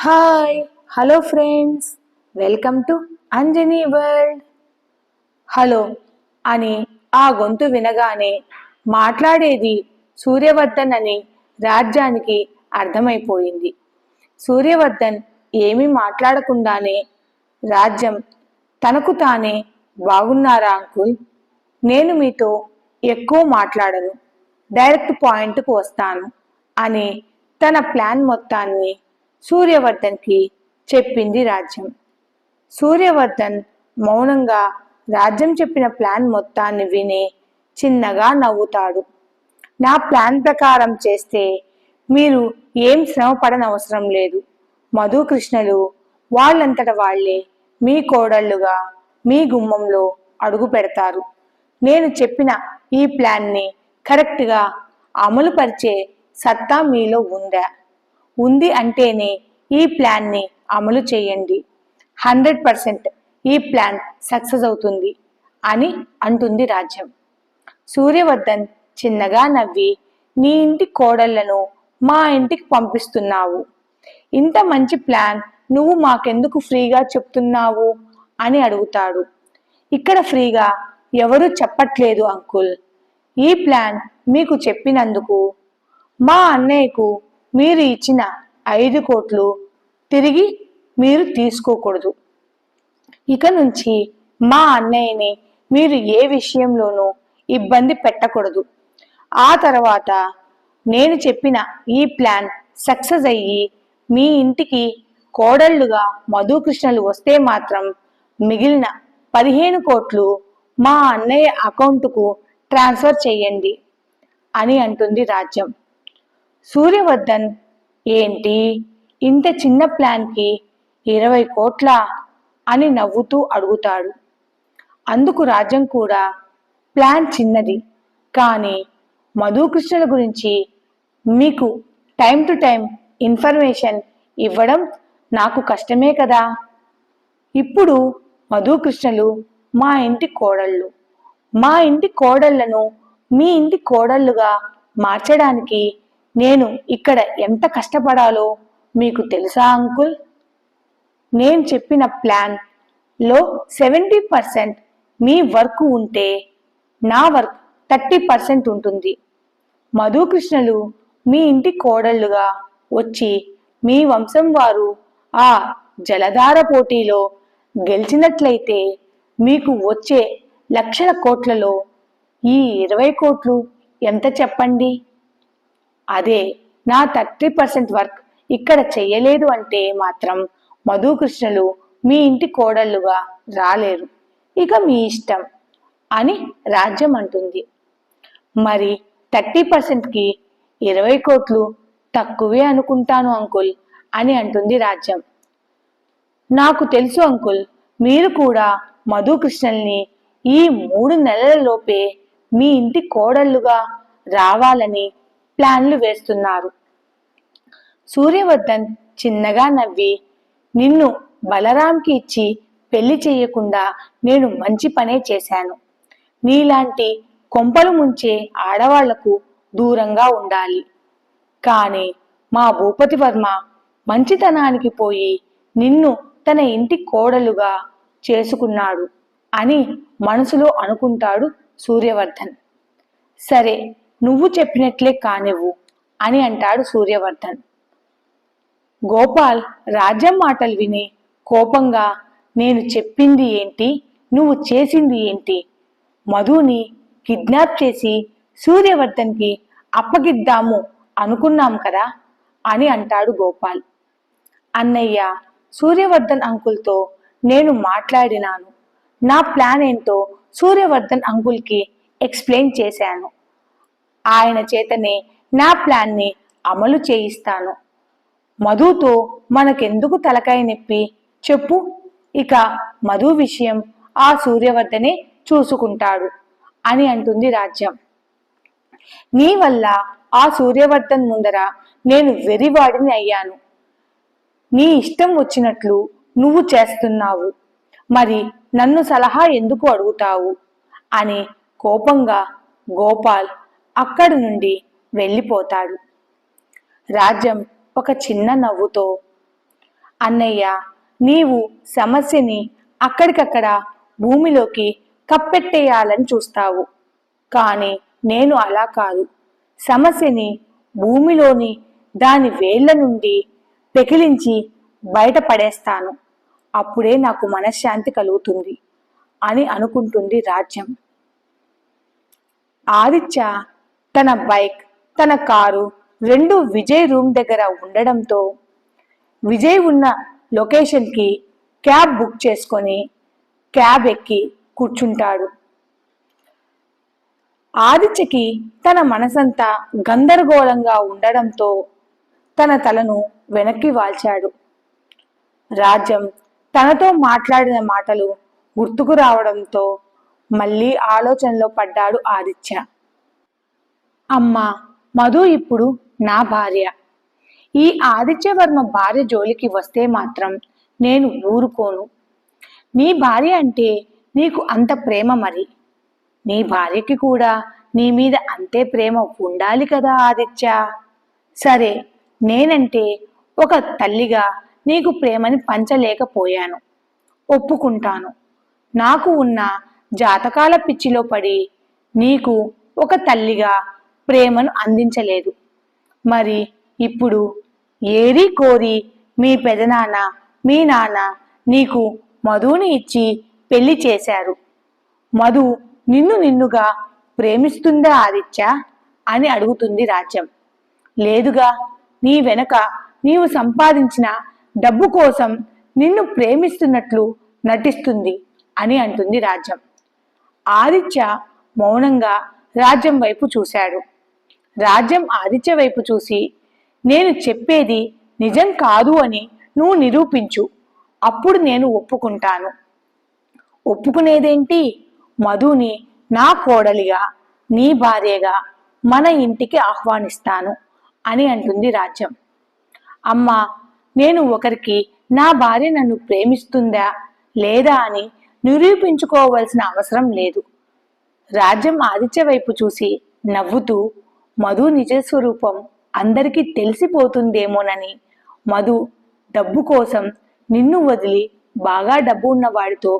Hi hello friends welcome to Anjani world hello అని ఆ గొంతు వినగానే మాట్లాడేది సూర్యవర్ధన్ అని రాజ్యానికి అర్థమైపోయింది. సూర్యవర్ధన్ ఏమీ మాట్లాడకుండానే రాజ్యం తనకు తానే బాగున్నారా అంకుల్? నేను మీతో ఎక్కువ మాట్లాడను. డైరెక్ట్ పాయింట్కు వస్తాను అని తన ప్లాన్ మొత్తాన్ని సూర్యవర్ధన్కి చెప్పింది రాజ్యం. సూర్యవర్ధన్ మౌనంగా రాజ్యం చెప్పిన ప్లాన్ మొత్తాన్ని విని చిన్నగా నవ్వుతాడు. నా ప్లాన్ ప్రకారం చేస్తే మీరు ఏం శ్రమ పడనవసరం లేదు. మధుకృష్ణలు వాళ్ళంతట వాళ్ళే మీ కోడళ్ళుగా మీ గుమ్మంలో అడుగు పెడతారు. నేను చెప్పిన ఈ ప్లాన్ని కరెక్ట్గా అమలు పరిచే సత్తా మీలో ఉందా? ఉంది అంటేనే ఈ ప్లాన్ని అమలు చేయండి. హండ్రెడ్ పర్సెంట్ ఈ ప్లాన్ సక్సెస్ అవుతుంది అని అంటుంది రాజ్యం. సూర్యవర్ధన్ చిన్నగా నవ్వి నీ ఇంటి కోడళ్ళను మా ఇంటికి పంపిస్తున్నావు. ఇంత మంచి ప్లాన్ నువ్వు మాకెందుకు ఫ్రీగా చెప్తున్నావు? అని అడుగుతాడు. ఇక్కడ ఫ్రీగా ఎవరు చెప్పట్లేదు అంకుల్. ఈ ప్లాన్ మీకు చెప్పినందుకు మా అన్నయ్యకు మీరు ఇచ్చిన ఐదు కోట్లు తిరిగి మీరు తీసుకోకూడదు. ఇక నుంచి మా అన్నయ్యని మీరు ఏ విషయంలోనూ ఇబ్బంది పెట్టకూడదు. ఆ తర్వాత నేను చెప్పిన ఈ ప్లాన్ సక్సెస్ అయ్యి మీ ఇంటికి కోడళ్ళుగా మధుకృష్ణలు వస్తే మాత్రం మిగిలిన పదిహేను కోట్లు మా అన్నయ్య అకౌంటుకు ట్రాన్స్ఫర్ చేయండి అని అంటుంది రాజ్యం. సూర్యవర్ధన్ ఏంటి? ఇంత చిన్న ప్లాన్కి ఇరవై కోట్ల? అని నవ్వుతూ అడుగుతాడు. అందుకు రాజ్యం కూడా ప్లాన్ చిన్నది. కానీ మధుకృష్ణుల గురించి మీకు టైం టు టైం ఇన్ఫర్మేషన్ ఇవ్వడం నాకు కష్టమే కదా? ఇప్పుడు మధుకృష్ణలు మా ఇంటి కోడళ్ళు. మా ఇంటి కోడళ్ళను మీ ఇంటి కోడళ్ళుగా మార్చడానికి నేను ఇక్కడ ఎంత కష్టపడాలో మీకు తెలుసా అంకుల్? నేను చెప్పిన ప్లాన్లో సెవెంటీ పర్సెంట్ మీ వర్క్ ఉంటే నా వర్క్ థర్టీ పర్సెంట్ ఉంటుంది. మధుకృష్ణలు మీ ఇంటి కోడళ్ళుగా వచ్చి మీ వంశం వారు ఆ జలధార పోటీలో గెలిచినట్లయితే మీకు వచ్చే లక్షల కోట్లలో ఈ ఇరవై కోట్లు ఎంత చెప్పండి? అదే నా థర్టీ పర్సెంట్ వర్క్ ఇక్కడ చెయ్యలేదు అంటే మాత్రం మధుకృష్ణలు మీ ఇంటి కోడళ్ళుగా రాలేరు. ఇక మీ ఇష్టం అని రాజ్యం అంటుంది. మరి థర్టీ పర్సెంట్కి ఇరవై కోట్లు తక్కువే అనుకుంటాను అంకుల్ అని అంటుంది రాజ్యం. నాకు తెలుసు అంకుల్ మీరు కూడా మధుకృష్ణల్ని ఈ మూడు నెలల లోపే మీ ఇంటి కోడళ్ళుగా రావాలని ప్లాన్లు వేస్తున్నారు. సూర్యవర్ధన్ చిన్నగా నవ్వి నిన్ను బలరాంకి ఇచ్చి పెళ్ళి చేయకుండా నేను మంచి పనే చేశాను. నీలాంటి కొంపలు ముంచే ఆడవాళ్ళకు దూరంగా ఉండాలి. కానీ మా భూపతి వర్మ మంచితనానికి పోయి నిన్ను తన ఇంటి కోడలుగా చేసుకున్నాడు అని మనసులో అనుకుంటాడు సూర్యవర్ధన్. సరే నువ్వు చెప్పినట్లే కానివ్వు అని అంటాడు సూర్యవర్ధన్. గోపాల్ రాజ్యం మాటలు విని కోపంగా నేను చెప్పింది ఏంటి? నువ్వు చేసింది ఏంటి? మధుని కిడ్నాప్ చేసి సూర్యవర్ధన్కి అప్పగిద్దాము అనుకున్నాం కదా అని అంటాడు గోపాల్. అన్నయ్య సూర్యవర్ధన్ అంకుల్తో నేను మాట్లాడినాను. నా ప్లాన్ ఏంటో సూర్యవర్ధన్ అంకుల్కి ఎక్స్ప్లెయిన్ చేశాను. ఆయన చేతనే నా ప్లాన్ని అమలు చేయిస్తాను. మధుతో మనకెందుకు తలకాయ నొప్పి? చెప్పు. ఇక మధు విషయం ఆ సూర్యవర్ధనే చూసుకుంటాడు అని అంటుంది రాజ్యం. నీ వల్ల ఆ సూర్యవర్ధన్ ముందర నేను వెరివాడిని అయ్యాను. నీ ఇష్టం వచ్చినట్లు నువ్వు చేస్తున్నావు. మరి నన్ను సలహా ఎందుకు అడుగుతావు? అని కోపంగా గోపాల్ అక్కడి నుండి వెళ్ళిపోతాడు. రాజ్యం ఒక చిన్న నవ్వుతో అన్నయ్య నీవు సమస్యని అక్కడికక్కడ భూమిలోకి కప్పెట్టేయాలని చూస్తావు. కానీ నేను అలా కాదు. సమస్యని భూమిలోని దాని వేళ్ళ నుండి పెకిలించి బయటపడేస్తాను. అప్పుడే నాకు మనశ్శాంతి కలుగుతుంది అని అనుకుంటుంది రాజ్యం. ఆదిత్య తన బైక్ తన కారు రెండు విజయ్ రూమ్ దగ్గర ఉండడంతో విజయ్ ఉన్న లొకేషన్కి క్యాబ్ బుక్ చేసుకొని క్యాబ్ ఎక్కి కూర్చుంటాడు. ఆదిత్యకి తన మనసంతా గందరగోళంగా ఉండడంతో తన తలను వెనక్కి వాల్చాడు. రాజ్యం తనతో మాట్లాడిన మాటలు గుర్తుకు రావడంతో మళ్ళీ ఆలోచనలో పడ్డాడు ఆదిత్య. అమ్మా మధు ఇప్పుడు నా భార్య. ఈ ఆదిత్యవర్మ భార్య జోలికి వస్తే మాత్రం నేను ఊరుకోను. నీ భార్య అంటే నీకు అంత ప్రేమ మరి. నీ భార్యకి కూడా నీ మీద అంతే ప్రేమ ఉండాలి కదా ఆదిత్య. సరే నేనంటే ఒక తల్లిగా నీకు ప్రేమని పంచలేకపోయాను. ఒప్పుకుంటాను. నాకు ఉన్న జాతకాల పిచ్చిలో పడి నీకు ఒక తల్లిగా ప్రేమను అందించలేదు. మరి ఇప్పుడు ఏరి కోరి మీ పెదనాన్న మీ నాన్న నీకు మధుని ఇచ్చి పెళ్ళి చేశారు. మధు నిన్ను నిన్నుగా ప్రేమిస్తుందా ఆదిత్య? అని అడుగుతుంది రాజ్యం. లేదుగా నీ వెనక నీవు సంపాదించిన డబ్బు కోసం నిన్ను ప్రేమిస్తున్నట్లు నటిస్తుంది అని అంటుంది రాజ్యం. ఆదిత్య మౌనంగా రాజ్యం వైపు చూశాడు. రాజ్యం ఆదిత్య వైపు చూసి నేను చెప్పేది నిజం కాదు అని నువ్వు నిరూపించు. అప్పుడు నేను ఒప్పుకుంటాను. ఒప్పుకునేదేంటి? మధుని నా కోడలిగా నీ భార్యగా మన ఇంటికి ఆహ్వానిస్తాను అని అంటుంది రాజ్యం. అమ్మా నేను ఒకరికి నా భార్య నన్ను ప్రేమిస్తుందా లేదా అని నిరూపించుకోవాల్సిన అవసరం లేదు. రాజ్యం ఆదిత్య వైపు చూసి నవ్వుతూ మధు నిజ స్వరూపం అందరికీ తెలిసిపోతుందేమోనని. మధు డబ్బు కోసం నిన్ను వదిలి బాగా డబ్బు ఉన్నవాడితో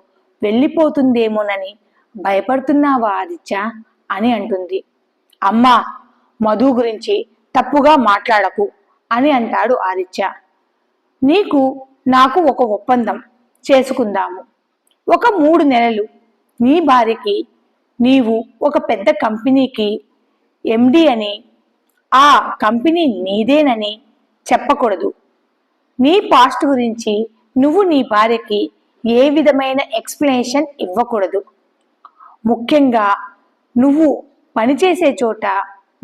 వెళ్ళిపోతుందేమోనని భయపడుతున్నావా ఆదిత్య అని అంటుంది. అమ్మా మధు గురించి తప్పుగా మాట్లాడకు అని అంటాడు ఆదిత్య. నీకు నాకు ఒక ఒప్పందం చేసుకుందాము. ఒక మూడు నెలలు నీ భార్యకి నీవు ఒక పెద్ద కంపెనీకి ఎండి అని ఆ కంపెనీ నీదేనని చెప్పకూడదు. నీ పాస్ట్ గురించి నువ్వు నీ భార్యకి ఏ విధమైన ఎక్స్ప్లెనేషన్ ఇవ్వకూడదు. ముఖ్యంగా నువ్వు పనిచేసే చోట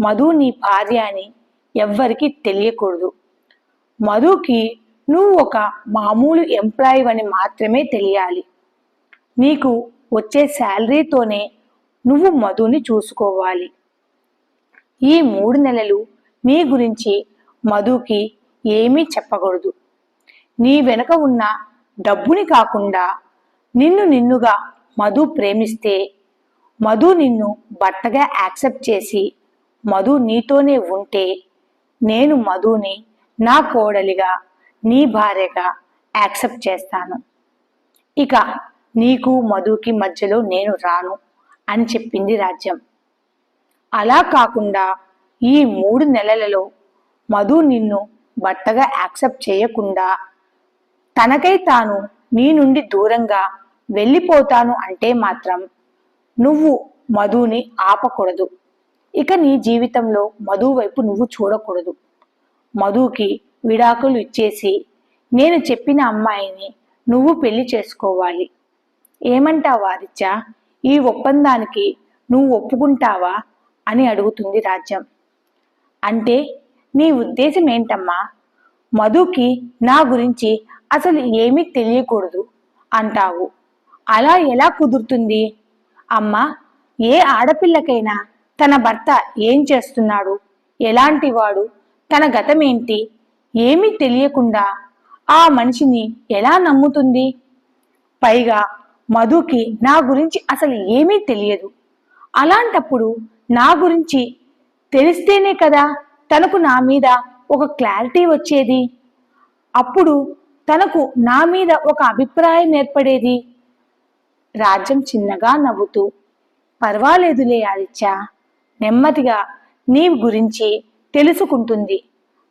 మధు నీ భార్య అని ఎవ్వరికీ తెలియకూడదు. మధుకి నువ్వు ఒక మామూలు ఎంప్లాయీ అని మాత్రమే తెలియాలి. నీకు వచ్చే శాలరీతోనే నువ్వు మధుని చూసుకోవాలి. ఈ మూడు నెలలు నీ గురించి మధుకి ఏమీ చెప్పకూడదు. నీ వెనక ఉన్న డబ్బుని కాకుండా నిన్ను నిన్నుగా మధు ప్రేమిస్తే మధు నిన్ను భర్తగా యాక్సెప్ట్ చేసి మధు నీతోనే ఉంటే నేను మధుని నా కోడలిగా నీ భార్యగా యాక్సెప్ట్ చేస్తాను. ఇక నీకు మధుకి మధ్యలో నేను రాను అని చెప్పింది రాజ్యం. అలా కాకుండా ఈ మూడు నెలలలో మధు నిన్ను భర్తగా యాక్సెప్ట్ చేయకుండా తనకై తాను నీ నుండి దూరంగా వెళ్ళిపోతాను అంటే మాత్రం నువ్వు మధుని ఆపకూడదు. ఇక నీ జీవితంలో మధు వైపు నువ్వు చూడకూడదు. మధుకి విడాకులు ఇచ్చేసి నేను చెప్పిన అమ్మాయిని నువ్వు పెళ్ళి చేసుకోవాలి. ఏమంటావా ఆదిత్య ఈ ఒప్పందానికి నువ్వు ఒప్పుకుంటావా? అని అడుగుతుంది రాజ్యం. అంటే నీ ఉద్దేశం ఏంటమ్మా? మధుకి నా గురించి అసలు ఏమీ తెలియకూడదు అంటావు. అలా ఎలా కుదురుతుంది? అమ్మా ఏ ఆడపిల్లకైనా తన భర్త ఏం చేస్తున్నాడు? ఎలాంటి వాడు తన గతమేంటి? ఏమీ తెలియకుండా ఆ మనిషిని ఎలా నమ్ముతుంది? పైగా మధుకి నా గురించి అసలు ఏమీ తెలియదు. అలాంటప్పుడు నా గురించి తెలిస్తేనే కదా తనకు నా మీద ఒక క్లారిటీ వచ్చేది. అప్పుడు తనకు నా మీద ఒక అభిప్రాయం ఏర్పడేది. రాజ్యం చిన్నగా నవ్వుతూ పర్వాలేదులే ఆదిత్య నెమ్మదిగా నీ గురించి తెలుసుకుంటుంది.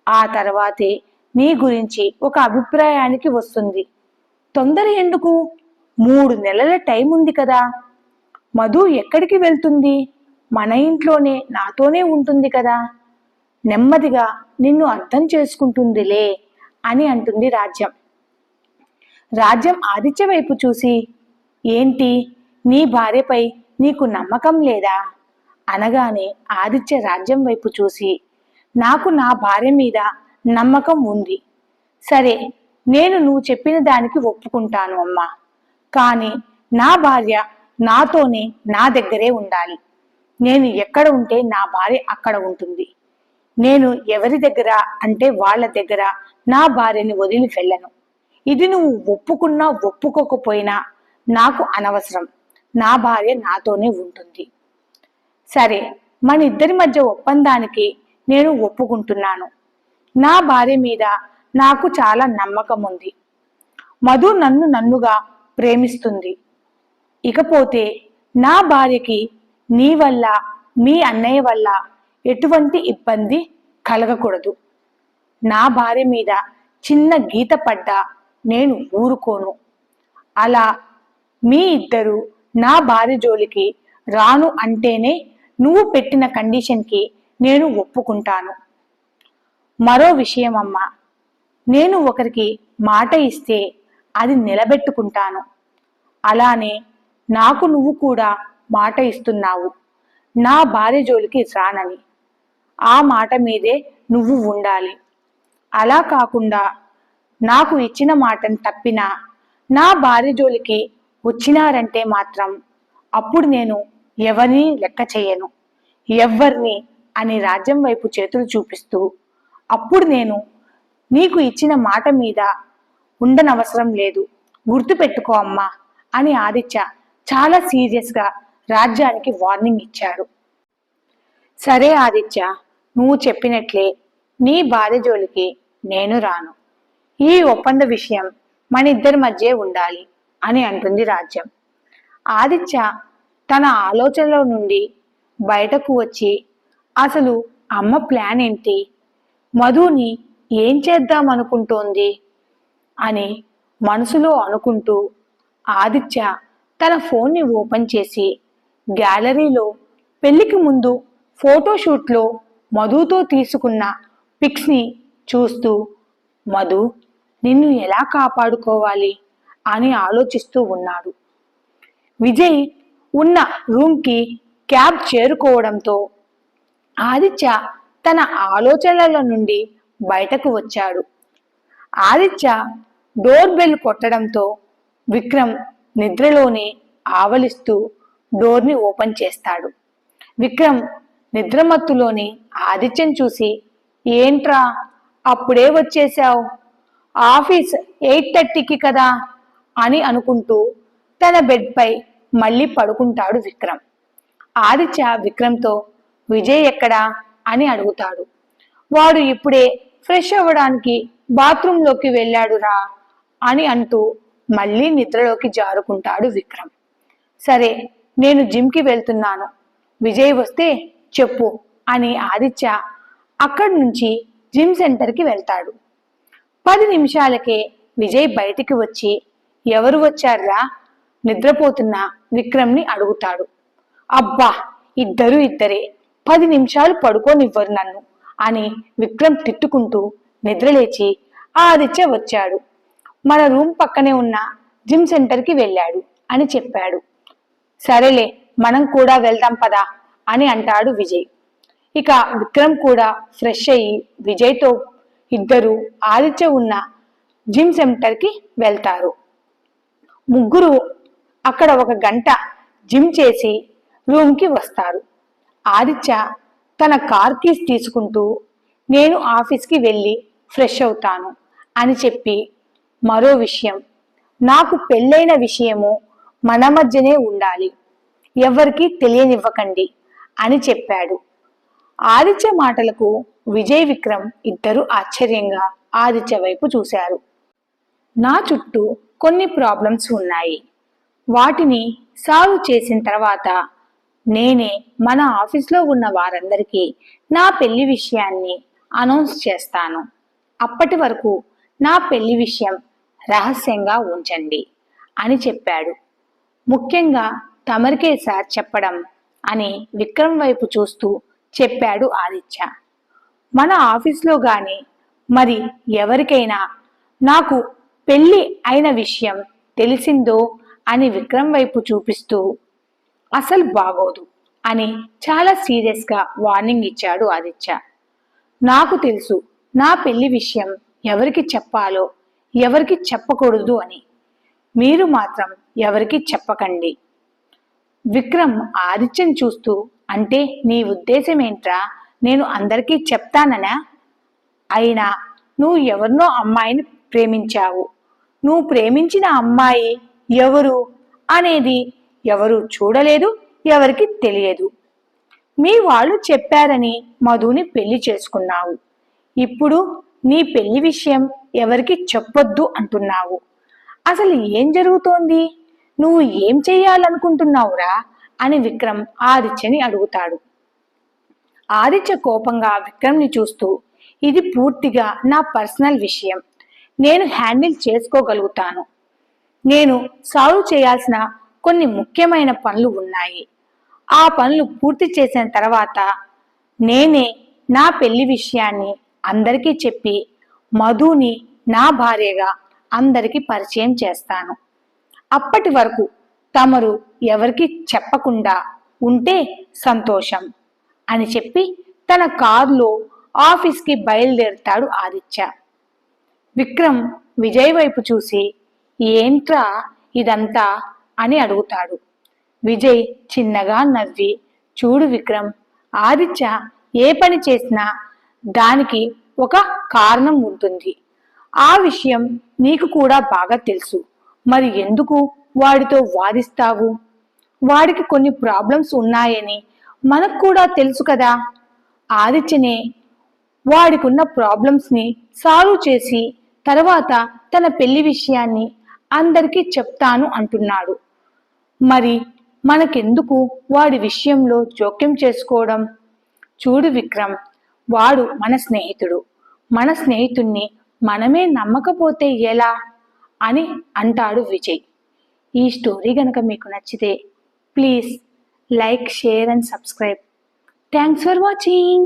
ఆ తర్వాతే నీ గురించి ఒక అభిప్రాయానికి వస్తుంది. తొందర ఎందుకు? మూడు నెలల టైం ఉంది కదా. మధు ఎక్కడికి వెళ్తుంది? మన ఇంట్లోనే నాతోనే ఉంటుంది కదా. నెమ్మదిగా నిన్ను అర్థం చేసుకుంటుందిలే అని అంటుంది రాజ్యం. రాజ్యం ఆదిత్య వైపు చూసి ఏంటి? నీ భార్యపై నీకు నమ్మకం లేదా? అనగానే ఆదిత్య రాజ్యం వైపు చూసి నాకు నా భార్య మీద నమ్మకం ఉంది. సరే నేను నువ్వు చెప్పిన దానికి ఒప్పుకుంటాను అమ్మా. కానీ నా భార్య నాతోనే నా దగ్గరే ఉండాలి. నేను ఎక్కడ ఉంటే నా భార్య అక్కడ ఉంటుంది. నేను ఎవరి దగ్గర అంటే వాళ్ళ దగ్గర నా భార్యని వదిలి వెళ్ళను. ఇది నువ్వు ఒప్పుకున్నా ఒప్పుకోకపోయినా నాకు అనవసరం. నా భార్య నాతోనే ఉంటుంది. సరే మన ఇద్దరి మధ్య ఒప్పందానికి నేను ఒప్పుకుంటున్నాను. నా భార్య మీద నాకు చాలా నమ్మకం ఉంది. మధు నన్ను నన్నుగా ప్రేమిస్తుంది. ఇకపోతే నా భార్యకి నీ వల్ల మీ అన్నయ్య వల్ల ఎటువంటి ఇబ్బంది కలగకూడదు. నా భార్య మీద చిన్న గీత పడ్డా నేను ఊరుకోను. అలా మీ ఇద్దరు నా భార్య జోలికి రాను అంటేనే నువ్వు పెట్టిన కండిషన్కి నేను ఒప్పుకుంటాను. మరో విషయం అమ్మ నేను ఒకరికి మాట ఇస్తే అది నిలబెట్టుకుంటాను. అలానే నాకు నువ్వు కూడా మాట ఇస్తున్నావు. నా భార్య జోలికి రానని. ఆ మాట మీదే నువ్వు ఉండాలి. అలా కాకుండా నాకు ఇచ్చిన మాటను తప్పినా నా భార్య జోలికి వచ్చినారంటే మాత్రం అప్పుడు నేను ఎవరిని లెక్క చేయను. ఎవ్వరిని అని రాజ్యం వైపు చేతులు చూపిస్తూ అప్పుడు నేను నీకు ఇచ్చిన మాట మీద ఉండనవసరం లేదు. గుర్తుపెట్టుకో అమ్మా అని ఆదిత్య చాలా సీరియస్గా రాజ్యానికి వార్నింగ్ ఇచ్చాడు సరే ఆదిత్య నువ్వు చెప్పినట్లే నీ భార్య జోలికి నేను రాను. ఈ ఒప్పంద విషయం మన ఇద్దరి మధ్య ఉండాలి అని అంటుంది రాజ్యం. ఆదిత్య తన ఆలోచనలో నుండి బయటకు వచ్చి అసలు అమ్మ ప్లాన్ ఏంటి? మధుని ఏం చేద్దాం అనుకుంటోంది? అని మనసులో అనుకుంటూ ఆదిత్య తన ఫోన్ని ఓపెన్ చేసి గ్యాలరీలో పెళ్ళికి ముందు ఫోటోషూట్లో మధుతో తీసుకున్న పిక్స్ని చూస్తూ మధు నిన్ను ఎలా కాపాడుకోవాలి? అని ఆలోచిస్తూ ఉన్నాడు. విజయ్ ఉన్న రూమ్కి క్యాబ్ చేరుకోవడంతో ఆదిత్య తన ఆలోచనల నుండి బయటకు వచ్చాడు. ఆదిత్య డోర్ బెల్ కొట్టడంతో విక్రమ్ నిద్రలోనే ఆవలిస్తూ డోర్ని ఓపెన్ చేస్తాడు. విక్రమ్ నిద్రమత్తులోని ఆదిత్యం చూసి ఏంట్రా అప్పుడే వచ్చేసావు ఆఫీస్ ఎయిట్ థర్టీకి కదా? అని అనుకుంటూ తన బెడ్పై మళ్ళీ పడుకుంటాడు విక్రమ్. ఆదిత్య విక్రమ్తో విజయ్ ఎక్కడా? అని అడుగుతాడు. వాడు ఇప్పుడే ఫ్రెష్ అవ్వడానికి బాత్రూంలోకి వెళ్ళాడురా అని అంటూ మళ్ళీ నిద్రలోకి జారుకుంటాడు విక్రమ్. సరే నేను జిమ్కి వెళ్తున్నాను. విజయ్ వస్తే చెప్పు అని ఆదిత్య అక్కడి నుంచి జిమ్ సెంటర్కి వెళ్తాడు. పది నిమిషాలకే విజయ్ బయటికి వచ్చి ఎవరు వచ్చారా నిద్రపోతున్న విక్రమ్ని అడుగుతాడు. అబ్బా ఇద్దరు ఇద్దరే. పది నిమిషాలు పడుకోనివ్వరు నన్ను అని విక్రమ్ తిట్టుకుంటూ నిద్రలేచి ఆదిత్య వచ్చాడు. మన రూమ్ పక్కనే ఉన్న జిమ్ సెంటర్కి వెళ్ళాడు అని చెప్పాడు. సరేలే మనం కూడా వెళ్దాం పదా అని అంటాడు విజయ్. ఇక విక్రమ్ కూడా ఫ్రెష్ అయ్యి విజయ్తో ఇద్దరు ఆదిత్య ఉన్న జిమ్ సెంటర్కి వెళ్తారు. ముగ్గురు అక్కడ ఒక గంట జిమ్ చేసి రూమ్కి వస్తారు. ఆదిత్య తన కార్ కీస్ తీసుకుంటూ నేను ఆఫీస్కి వెళ్ళి ఫ్రెష్ అవుతాను అని చెప్పి మరో విషయం. నాకు పెళ్ళైన విషయము మన మధ్యనే ఉండాలి. ఎవరికీ తెలియనివ్వకండి అని చెప్పాడు. ఆదిత్య మాటలకు విజయ్ విక్రమ్ ఇద్దరు ఆశ్చర్యంగా ఆదిత్య వైపు చూశారు. నా చుట్టూ కొన్ని ప్రాబ్లమ్స్ ఉన్నాయి. వాటిని సాల్వ్ చేసిన తర్వాత నేనే మన ఆఫీస్లో ఉన్న వారందరికీ నా పెళ్ళి విషయాన్ని అనౌన్స్ చేస్తాను. అప్పటి వరకు నా పెళ్ళి విషయం రహస్యంగా ఉంచండి అని చెప్పాడు. ముఖ్యంగా తమరికే సార్ చెప్పడం అని విక్రమ్ వైపు చూస్తూ చెప్పాడు ఆదిత్య. మన ఆఫీస్లో గాని మరి ఎవరికైనా నాకు పెళ్ళి అయిన విషయం తెలిసిందో అని విక్రమ్ వైపు చూపిస్తూ అసలు బాగోదు అని చాలా సీరియస్గా వార్నింగ్ ఇచ్చాడు ఆదిత్య. నాకు తెలుసు నా పెళ్ళి విషయం ఎవరికి చెప్పాలో ఎవరికి చెప్పకూడదు అని. మీరు మాత్రం ఎవరికి చెప్పకండి. విక్రమ్ ఆదిత్యం చూస్తూ అంటే నీ ఉద్దేశం ఏంట్రా? నేను అందరికీ చెప్తాననా? అయినా నువ్వు ఎవరినో అమ్మాయిని ప్రేమించావు. నువ్వు ప్రేమించిన అమ్మాయి ఎవరు అనేది ఎవరు చూడలేదు ఎవరికి తెలియదు. మీ వాళ్ళు చెప్పారని మధుని పెళ్ళి చేసుకున్నావు. ఇప్పుడు నీ పెళ్ళి విషయం ఎవరికి చెప్పొద్దు అంటున్నావు. అసలు ఏం జరుగుతోంది? నువ్వు ఏం చేయాలనుకుంటున్నావురా? అని విక్రమ్ ఆదిత్యని అడుగుతాడు. ఆదిత్య కోపంగా విక్రమ్ని చూస్తూ ఇది పూర్తిగా నా పర్సనల్ విషయం. నేను హ్యాండిల్ చేసుకోగలుగుతాను. నేను సాల్వ్ చేయాల్సిన కొన్ని ముఖ్యమైన పనులు ఉన్నాయి. ఆ పనులు పూర్తి చేసిన తర్వాత నేనే నా పెళ్ళి విషయాన్ని అందరికీ చెప్పి మధుని నా భార్యగా అందరికీ పరిచయం చేస్తాను. అప్పటి వరకు తమరు ఎవరికి చెప్పకుండా ఉంటే సంతోషం అని చెప్పి తన కారులో ఆఫీస్కి బయలుదేరుతాడు ఆదిత్య. విక్రమ్ విజయ్ వైపు చూసి ఏంట్రా ఇదంతా? అని అడుగుతాడు. విజయ్ చిన్నగా నవ్వి చూడు విక్రమ్ ఆదిత్య ఏ పని చేసినా దానికి ఒక కారణం ఉంటుంది. ఆ విషయం నీకు కూడా బాగా తెలుసు. మరి ఎందుకు వాడితో వాదిస్తావు? వాడికి కొన్ని ప్రాబ్లమ్స్ ఉన్నాయని మనకు కూడా తెలుసు కదా. ఆదిత్యనే వాడికున్న ప్రాబ్లమ్స్ని సాల్వ్ చేసి తర్వాత తన పెళ్ళి విషయాన్ని అందరికీ చెప్తాను అంటున్నాడు. మరి మనకెందుకు వాడి విషయంలో జోక్యం చేసుకోవడం? చూడు విక్రమ్ వాడు మన స్నేహితుడు. మన స్నేహితుణ్ణి మనమే నమ్మకపోతే ఎలా? అని అంటాడు విజయ్. ఈ స్టోరీ కనుక మీకు నచ్చితే please like share and subscribe. Thanks for watching.